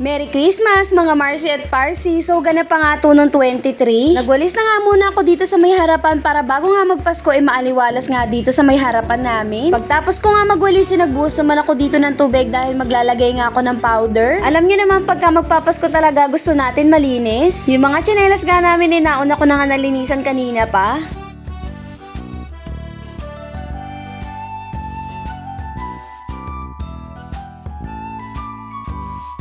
Merry Christmas mga Marcy at Parsi. So ganap pa nga to noong 23. Nagwalis na nga muna ako dito sa may harapan para bago nga magpasko ay maaliwalas nga dito sa may harapan namin. Pagtapos ko nga magwalis, nagbuhos naman ako dito ng tubig dahil maglalagay nga ako ng powder. Alam niyo naman pagka magpapasko talaga gusto natin malinis. Yung mga tsinelas nga namin eh nauna ko na nga nalinisan kanina pa.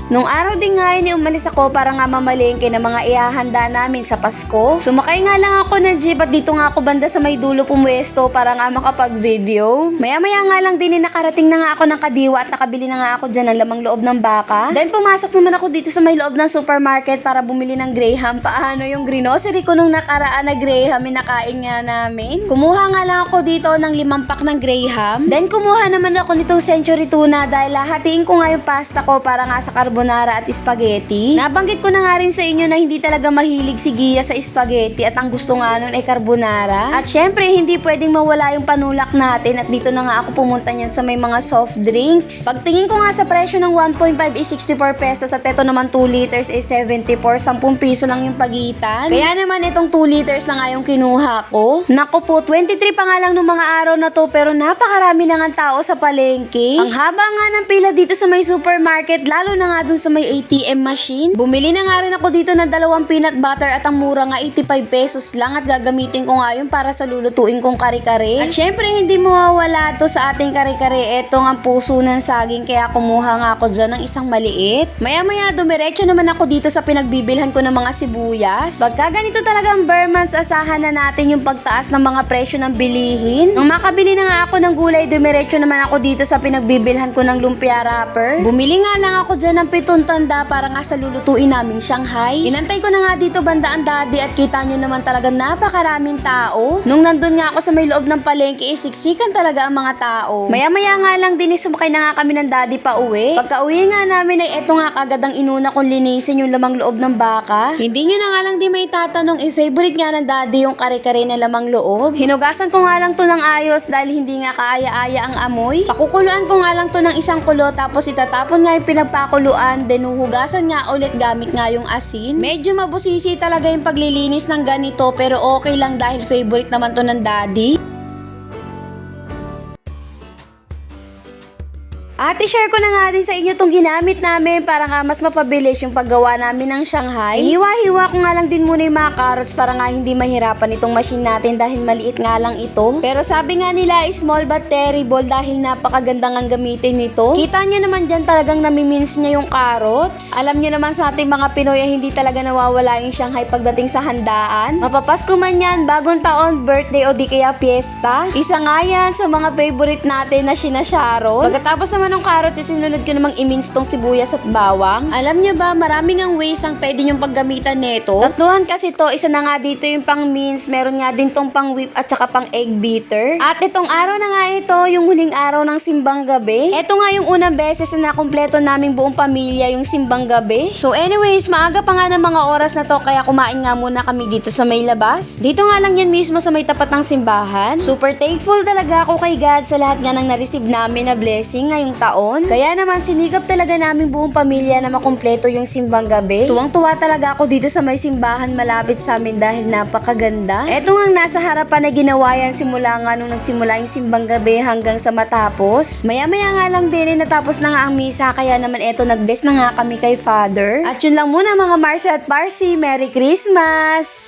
Nung araw din nga yun, eh, umalis ako para nga mamalengke ng mga ihahanda namin sa Pasko. Sumakay nga lang ako ng jeep at dito nga ako banda sa may dulo pumwesto para nga makapag-video. Maya-maya nga lang din eh, nakarating na nga ako ng kadiwa at nakabili na nga ako dyan ng lamang loob ng baka. Then pumasok naman ako dito sa may loob ng supermarket para bumili ng Graham. Paano yung grocery ko nung nakaraan na Graham, nakain nga namin. Kumuha nga lang ako dito ng limang pack ng Graham. Then kumuha naman ako nitong Century Tuna dahil hahatiin ko nga yung pasta ko para nga sa carbonara at spaghetti. Nabanggit ko na nga rin sa inyo na hindi talaga mahilig si Gia sa spaghetti at ang gusto nga nun ay carbonara. At syempre, hindi pwedeng mawala yung panulak natin at dito na nga ako pumunta niyan sa may mga soft drinks. Pagtingin ko nga sa presyo ng 1.5 is 64 pesos at ito naman 2 liters is 74, 10 piso lang yung pagitan. Kaya naman itong 2 liters na nga yung kinuha ko. Naku po, 23 pa nga lang nung mga araw na to pero napakarami na nga tao sa palengke. Ang haba nga ng pila dito sa may supermarket lalo na nga dun sa may ATM machine. Bumili na nga rin ako dito ng dalawang peanut butter at ang mura nga 85 pesos lang at gagamitin ko nga para sa lulutuin kong kare-kare. At syempre hindi mawawala to sa ating kare-kare. Ito ang puso ng saging kaya kumuha nga ako dyan ng isang maliit. Maya-maya dumiretso naman ako dito sa pinagbibilhan ko ng mga sibuyas. Pagka ganito talaga ang Bermans, asahan na natin yung pagtaas ng mga presyo ng bilihin. Nung makabili na nga ako ng gulay, dumiretso naman ako dito sa pinagbibilhan ko ng lumpia wrapper. Bumili nga lang ako dyan ng pitong tanda para nga sa lulutuin naming Shanghai. Inantay ko na nga dito banda ang daddy at kita nyo naman talaga napakaraming tao. Nung nandun nga ako sa may loob ng palengke, eh, siksikan talaga ang mga tao. Maya-maya nga lang din, eh, sumakay na nga kami ng daddy pa uwi. Pagka uwi nga namin ay eto nga kagad ang inuna kong linisin yung lamang loob ng baka. Hindi nyo na nga lang di may tatanong if favorite nga ng daddy yung kare-kare na lamang loob. Hinugasan ko nga lang to ng ayos dahil hindi nga kaaya-aya ang amoy. Pakukuluan ko nga lang to ng isang kulo tapos itatapon nga yung pinagpakuluan then huhugasan nga ulit gamit nga yung asin. Medyo mabusisi talaga yung paglilinis ng ganito pero okay lang dahil favorite naman to ng daddy. At i-share ko na nga din sa inyo itong ginamit namin para nga mas mapabilis yung paggawa namin ng Shanghai. Iniwa-hiwa ko nga lang din muna yung mga carrots para nga hindi mahirapan itong machine natin dahil maliit nga lang ito. Pero sabi nga nila small but terrible dahil napakaganda nga gamitin nito. Kita nyo naman dyan talagang namimins niya yung carrots. Alam nyo naman sa ating mga Pinoy ay hindi talaga nawawala yung Shanghai pagdating sa handaan. Mapapasko man yan, bagong taon, birthday o di kaya piyesta. Isa nga yan sa mga favorite natin na sinasharon. Pagkatapos naman ng carrots, isinunod ko namang imins tong sibuyas at bawang. Alam nyo ba, maraming ang ways ang pwede nyong paggamitan nito. Tatluhan kasi to, isa na nga dito yung pang mince, meron nga din tong pang whip at saka pang egg beater. At itong araw na nga ito, yung huling araw ng simbang gabi. Ito nga yung unang beses na nakumpleto naming buong pamilya yung simbang gabi. So anyways, maaga pa nga ng mga oras na to, kaya kumain nga muna kami dito sa may labas. Dito nga lang yan mismo sa may tapat ng simbahan. Super thankful talaga ako kay God sa lahat nga nang na-receive namin na blessing ngayong taon. Kaya naman sinigap talaga namin buong pamilya na makumpleto yung simbang gabi. Tuwang-tuwa talaga ako dito sa may simbahan malapit sa amin dahil napakaganda. Eto nga nasa harapan na ginawa yan simula nga nung nagsimula yung simbang gabi hanggang sa matapos. Maya-maya nga lang din eh, natapos na nga ang misa kaya naman eto nag-bless na nga kami kay Father. At yun lang muna mga Marcy at Parsi. Merry Christmas!